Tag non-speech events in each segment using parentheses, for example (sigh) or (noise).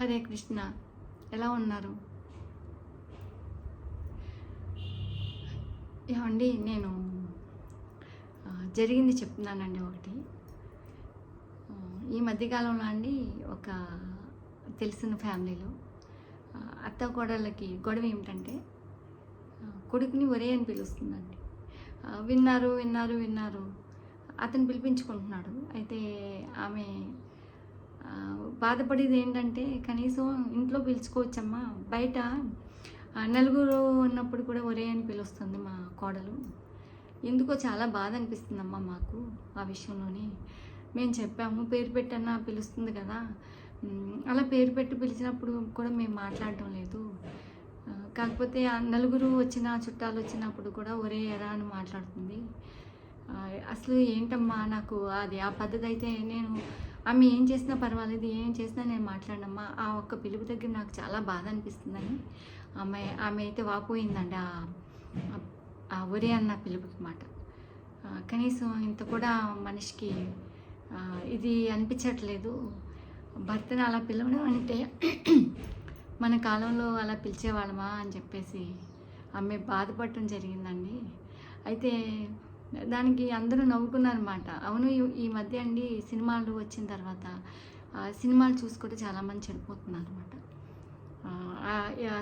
హరే కృష్ణ. ఎలా ఉన్నారు? ఏమండి నేను జరిగింది చెప్తున్నానండి ఒకటి. ఈ మధ్యకాలంలో అండి ఒక తెలిసిన ఫ్యామిలీలో అత్త కోడళ్ళకి గొడవ ఏమిటంటే కొడుకుని ఒరే అని పిలుస్తుందండి. విన్నారు విన్నారు విన్నారు. అతను పిలిపించుకుంటున్నాడు. అయితే ఆమె బాధపడేది ఏంటంటే కనీసం ఇంట్లో పిలుచుకోవచ్చమ్మా. బయట నలుగురు ఉన్నప్పుడు కూడా ఒరే అని పిలుస్తుంది మా కోడలు. ఎందుకో చాలా బాధ అనిపిస్తుందమ్మా మాకు ఆ విషయంలోని. మేము చెప్పాము పేరు పెట్టన్నా పిలుస్తుంది కదా. అలా పేరు పెట్టి పిలిచినప్పుడు కూడా మేము మాట్లాడటం లేదు. కాకపోతే ఆ నలుగురు వచ్చిన చుట్టాలు వచ్చినప్పుడు కూడా ఒరే ఎరా అని మాట్లాడుతుంది. అసలు ఏంటమ్మా నాకు అది? ఆ పద్ధతి అయితే నేను ఆమె ఏం చేసినా పర్వాలేదు ఏం చేసినా నేను మాట్లాడమ్మా ఆ ఒక్క పిలుపు దగ్గర నాకు చాలా బాధ అనిపిస్తుందని ఆమె ఆమె అయితే వాపోయిందండి ఆ ఒరే అన్న పిలుపుకి మాట. కనీసం ఇంత కూడా మనిషికి ఇది అనిపించట్లేదు. భర్తను అలా పిలవడం అంటే (clears throat) మన కాలంలో అలా పిలిచేవాళ్ళమా అని చెప్పేసి ఆమె బాధపడటం జరిగిందండి. అయితే దానికి అందరూ నవ్వుకున్నారన్నమాట. అవును ఈ- మధ్య అండి సినిమాలు వచ్చిన తర్వాత సినిమాలు చూసుకుంటే చాలామంది చెడిపోతున్నారు అనమాట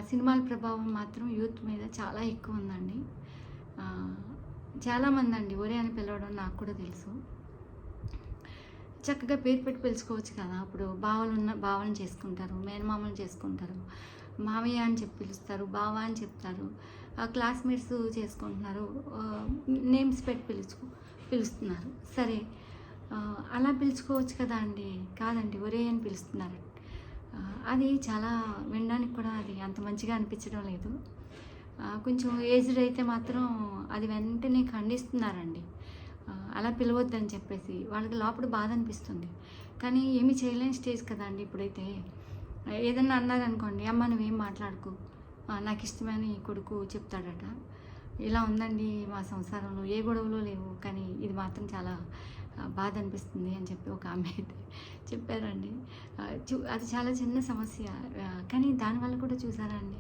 సినిమాల ప్రభావం మాత్రం యూత్ మీద చాలా ఎక్కువ ఉందండి. చాలామంది అండి ఒరే అని పిలవడం నాకు కూడా తెలుసు. చక్కగా పేరు పెట్టి పిలుచుకోవచ్చు కదా అప్పుడు బావలు ఉన్న బావలను చేసుకుంటారు మేనమామలు చేసుకుంటారు మామయ్య అని చెప్పి పిలుస్తారు బావ అని చెప్తారు. క్లాస్మేట్స్ చేసుకుంటున్నారు. నేమ్స్ పెట్టి పిలుచుకో పిలుస్తున్నారు. సరే అలా పిలుచుకోవచ్చు కదా అండి? కాదండి ఒరే అని పిలుస్తున్నారు. అది చాలా వినడానికి కూడా అది అంత మంచిగా అనిపించడం లేదు. కొంచెం ఏజ్డ్ అయితే మాత్రం అది వెంటనే ఖండిస్తున్నారండి. అలా పిలవద్దని చెప్పేసి వాళ్ళకి లోపల బాధ అనిపిస్తుంది. కానీ ఏమి చేయలేని స్టేజ్ కదండి ఇప్పుడైతే. ఏదన్నా అన్నారనుకోండి అమ్మ నువ్వేం మాట్లాడుకో? నాకు ఇష్టమని కొడుకు చెప్తాడట. ఇలా ఉందండి మా సంసారంలో ఏ గొడవలు లేవు కానీ ఇది మాత్రం చాలా బాధ అనిపిస్తుంది అని చెప్పి ఒక ఆమె అయితే చెప్పారండి. చూ- అది చాలా చిన్న సమస్య కానీ దానివల్ల కూడా చూసారా అండి?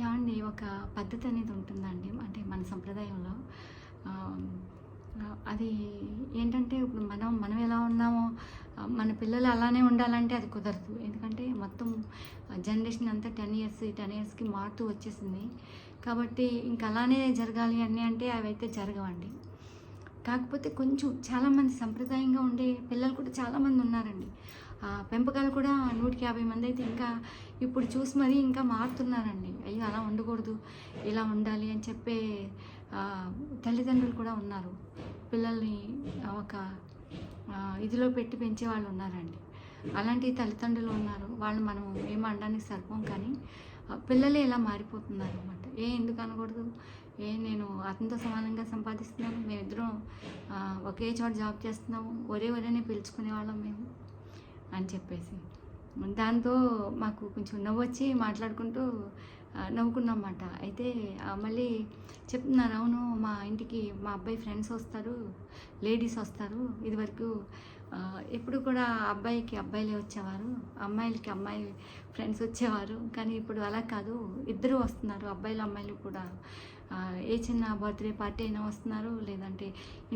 ఏమండి ఒక పద్ధతి అనేది ఉంటుందండి అంటే మన సంప్రదాయంలో. అది ఏంటంటే ఇప్పుడు మనం మనం ఎలా ఉన్నామో మన పిల్లలు అలానే ఉండాలంటే అది కుదరదు. ఎందుకంటే మొత్తం జనరేషన్ అంతా టెన్ ఇయర్స్ టెన్ ఇయర్స్కి మారుతూ వచ్చేసింది. కాబట్టి ఇంక అలానే జరగాలి అని అంటే అవి అయితే జరగవండి. కాకపోతే కొంచెం చాలామంది సంప్రదాయంగా ఉండే పిల్లలు కూడా చాలామంది ఉన్నారండి. ఆ, పెంపకాలు కూడా నూటికి యాభై మంది అయితే ఇంకా ఇప్పుడు చూసి మరీ ఇంకా మారుతున్నారండి. అయ్యో అలా ఉండకూడదు ఇలా ఉండాలి అని చెప్పే తల్లిదండ్రులు కూడా ఉన్నారు. పిల్లల్ని ఒక ఇదిలో పెట్టి పెంచే వాళ్ళు ఉన్నారండి. అలాంటి తల్లిదండ్రులు ఉన్నారు. వాళ్ళు మనం ఏం అనడానికి సరిపోం కానీ పిల్లలే ఇలా మారిపోతున్నారు అనమాట ఏ ఎందుకు అనకూడదు? ఏ నేను అతనితో సమానంగా సంపాదిస్తున్నాను. మేమిద్దరం ఒకే చోట జాబ్ చేస్తున్నాము. ఒరే ఒరేనే పిలుచుకునే వాళ్ళం మేము అని చెప్పేసి. దాంతో మాకు కొంచెం నవ్వు వచ్చి మాట్లాడుకుంటూ నవ్వుకున్నాం నవ్వుకున్నమాట అయితే మళ్ళీ చెప్తున్నారు అవును మా ఇంటికి మా అబ్బాయి ఫ్రెండ్స్ వస్తారు లేడీస్ వస్తారు. ఇదివరకు ఎప్పుడు కూడా అబ్బాయికి అబ్బాయిలే వచ్చేవారు అమ్మాయిలకి అమ్మాయి ఫ్రెండ్స్ వచ్చేవారు. కానీ ఇప్పుడు అలా కాదు ఇద్దరు వస్తున్నారు అబ్బాయిలు అమ్మాయిలు కూడా. ఏ చిన్న బర్త్డే పార్టీ అయినా వస్తున్నారు లేదంటే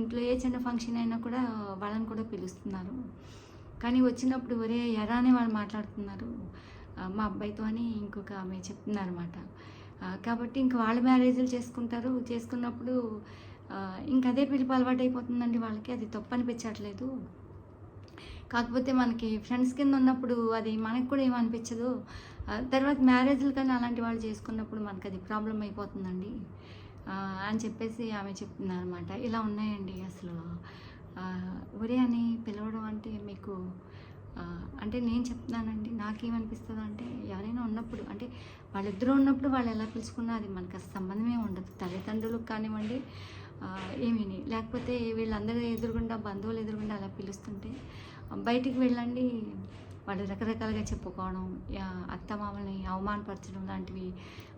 ఇంట్లో ఏ చిన్న ఫంక్షన్ అయినా కూడా వాళ్ళని కూడా పిలుస్తున్నారు. కానీ వచ్చినప్పుడు ఒరే ఎరానే వాళ్ళు మాట్లాడుతున్నారు. మా అబ్బాయితో అని ఇంకొక ఆమె చెప్తున్నారన్నమాట కాబట్టి ఇంక వాళ్ళ మ్యారేజ్లు చేసుకుంటారు. చేసుకున్నప్పుడు ఇంక అదే పిలుపు అలవాటు అయిపోతుందండి వాళ్ళకి. అది తప్పు అనిపించట్లేదు. కాకపోతే మనకి ఫ్రెండ్స్ కింద ఉన్నప్పుడు అది మనకు కూడా ఏమనిపించదు. తర్వాత మ్యారేజ్లు కానీ అలాంటి వాళ్ళు చేసుకున్నప్పుడు మనకు అది ప్రాబ్లం అయిపోతుందండి. అని చెప్పేసి ఆమె చెప్తున్నారు అనమాట ఇలా ఉన్నాయండి అసలు. ఒరే అని పిలవడం అంటే మీకు అంటే నేను చెప్తున్నానండి నాకేమనిపిస్తుంది అంటే ఎవరైనా ఉన్నప్పుడు అంటే వాళ్ళిద్దరూ ఉన్నప్పుడు వాళ్ళు ఎలా పిలుచుకున్నా అది మనకు సంబంధమే ఉండదు. తల్లిదండ్రులకు కానివ్వండి ఆ, ఏమీని. లేకపోతే వీళ్ళందరూ ఎదురుగుండా బంధువులు ఎదురుగుండా అలా పిలుస్తుంటే బయటికి వెళ్ళండి. వాళ్ళు రకరకాలుగా చెప్పుకోవడం అత్త మామల్ని అవమానపరచడం లాంటివి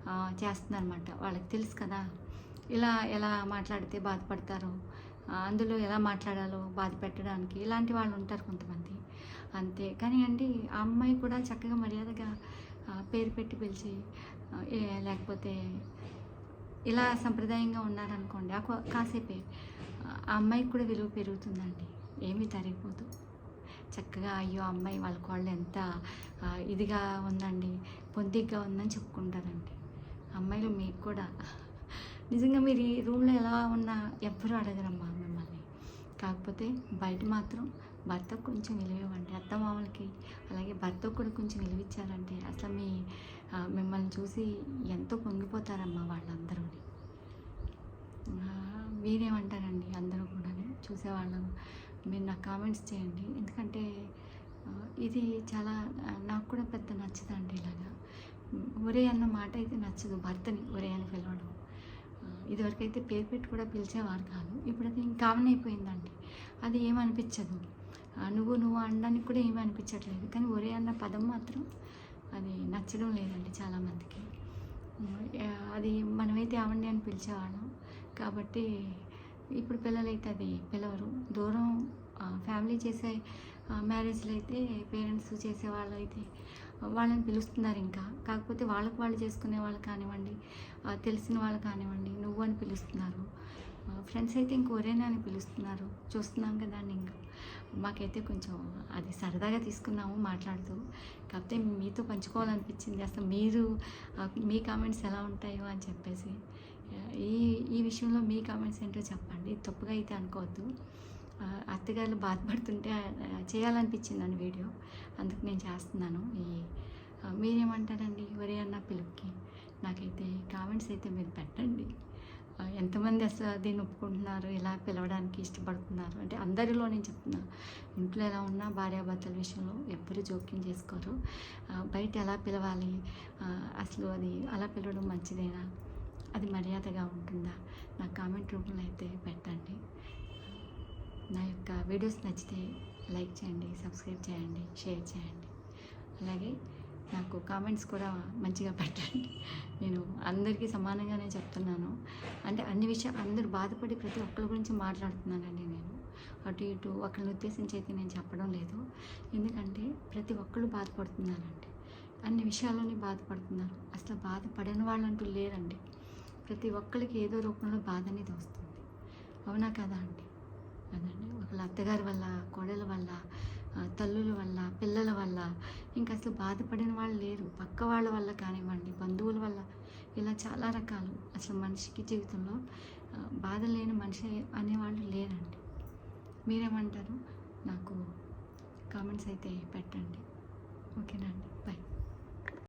ఆ, చేస్తున్నారన్నమాట. వాళ్ళకి తెలుసు కదా ఇలా ఎలా మాట్లాడితే బాధపడతారో అందులో ఎలా మాట్లాడాలో బాధ పెట్టడానికి ఇలాంటి వాళ్ళు ఉంటారు కొంతమంది. అంతే. కానీ అండి ఆ అమ్మాయి కూడా చక్కగా మర్యాదగా పేరు పెట్టి పిలిచి లేకపోతే ఇలా సంప్రదాయంగా ఉన్నారనుకోండి ఆ కాసేపే ఆ అమ్మాయికి కూడా విలువ పెరుగుతుందండి. ఏమీ తరిగిపోదు. చక్కగా అయ్యో అమ్మాయి వాళ్ళ కోళ్ళు ఎంత ఇదిగా ఉందండి పొందిగ్గా ఉందని చెప్పుకుంటారండి. అమ్మాయిలు మీకు కూడా. నిజంగా మీరు ఈ రూమ్లో ఎలా ఉన్నా ఎవ్వరూ అడగరమ్మా మిమ్మల్ని. కాకపోతే బయట మాత్రం భర్త కొంచెం విలువివ్వండి. అత్తమామలకి అత్త అలాగే భర్త కూడా కొంచెం విలువిచ్చారంటే అసలు మీ మిమ్మల్ని చూసి ఎంతో పొంగిపోతారమ్మా వాళ్ళందరూ. మీరేమంటారండి అందరూ కూడా చూసేవాళ్ళు. మీరు నాకు కామెంట్స్ చేయండి. ఎందుకంటే ఇది చాలా నాకు కూడా పెద్ద నచ్చదండి ఇలాగా. ఒరే అన్న మాట అయితే నచ్చదు భర్తని ఒరే అని పిలవడం. ఇదివరకైతే పేరు పెట్టి కూడా పిలిచేవారు కాదు. ఇప్పుడు అది కామన్ అయిపోయిందండి. అది ఏమనిపించదు. నువ్వు నువ్వు అనడానికి కూడా ఏమీ అనిపించట్లేదు. కానీ ఒరే అన్న పదం మాత్రం అది నచ్చడం లేదండి చాలామందికి అది మనమైతే ఆవండి అని పిలిచేవాళ్ళం. కాబట్టి ఇప్పుడు పిల్లలైతే అది పిలవరు. దూరం ఫ్యామిలీ చేసే మ్యారేజ్లు అయితే పేరెంట్స్ చేసేవాళ్ళు అయితే వాళ్ళని పిలుస్తున్నారు ఇంకా కాకపోతే వాళ్ళకి వాళ్ళు చేసుకునే వాళ్ళు కానివ్వండి తెలిసిన వాళ్ళు కానివ్వండి నువ్వు అని పిలుస్తున్నారు. ఫ్రెండ్స్ అయితే ఇంక ఒరేనా అని పిలుస్తున్నారు. చూస్తున్నాం కదా అండి ఇంకా. మాకైతే కొంచెం అది సరదాగా తీసుకున్నాము మాట్లాడుతూ. కాకపోతే మీతో పంచుకోవాలనిపించింది. అసలు మీరు మీ కామెంట్స్ ఎలా ఉంటాయో అని చెప్పేసి. ఈ ఈ విషయంలో మీ కామెంట్స్ ఏంటో చెప్పండి. తప్పుగా అయితే అనుకోవద్దు. అత్తగారు బాధపడుతుంటే చేయాలనిపించింది అని వీడియో. అందుకు నేను చేస్తున్నాను. ఈ మీరేమంటారండి? ఒరే అన్న పిలుపుకి. నాకైతే కామెంట్స్ అయితే మీరు పెట్టండి. ఎంతమంది అసలు దీన్ని ఒప్పుకుంటున్నారు? ఇలా పిలవడానికి ఇష్టపడుతున్నారు? అంటే అందరిలో నేను చెప్తున్నా. ఇంట్లో ఎలా ఉన్నా భార్యాభర్తల విషయంలో ఎవ్వరు జోక్యం చేసుకోరు. బయట ఎలా పిలవాలి? అసలు అది అలా పిలవడం మంచిదేనా? అది మర్యాదగా ఉంటుందా? నా కామెంట్ రూపంలో అయితే పెట్టండి. నా యొక్క వీడియోస్ నచ్చితే లైక్ చేయండి సబ్స్క్రైబ్ చేయండి షేర్ చేయండి. అలాగే నాకు కామెంట్స్ కూడా మంచిగా పెట్టండి. నేను అందరికీ సమానంగానే చెప్తున్నాను. అంటే అన్ని విషయాలు అందరూ బాధపడి ప్రతి ఒక్కరి గురించి మాట్లాడుతున్నానండి నేను. అటు ఇటు ఒకరిని ఉద్దేశించి అయితే నేను చెప్పడం లేదు. ఎందుకంటే ప్రతి ఒక్కళ్ళు బాధపడుతున్నారండి. అన్ని విషయాల్లోనే బాధపడుతున్నారు. అసలు బాధపడని వాళ్ళంటూ లేరండి. ప్రతి ఒక్కరికి ఏదో రూపంలో బాధ అనేది వస్తుంది. అవునా కదా అండి? అదండి. ఒకళ్ళ అత్తగారి వల్ల కోడల వల్ల తల్లుల వల్ల పిల్లల వల్ల ఇంకా అసలు బాధపడిన వాళ్ళు లేరు. పక్క వాళ్ళ వల్ల కానివ్వండి బంధువుల వల్ల ఇలా చాలా రకాలు. అసలు మనిషికి జీవితంలో బాధ లేని మనిషి అనేవాళ్ళు లేరండి. మీరేమంటారు? నాకు కామెంట్స్ అయితే పెట్టండి. ఓకేనా అండి?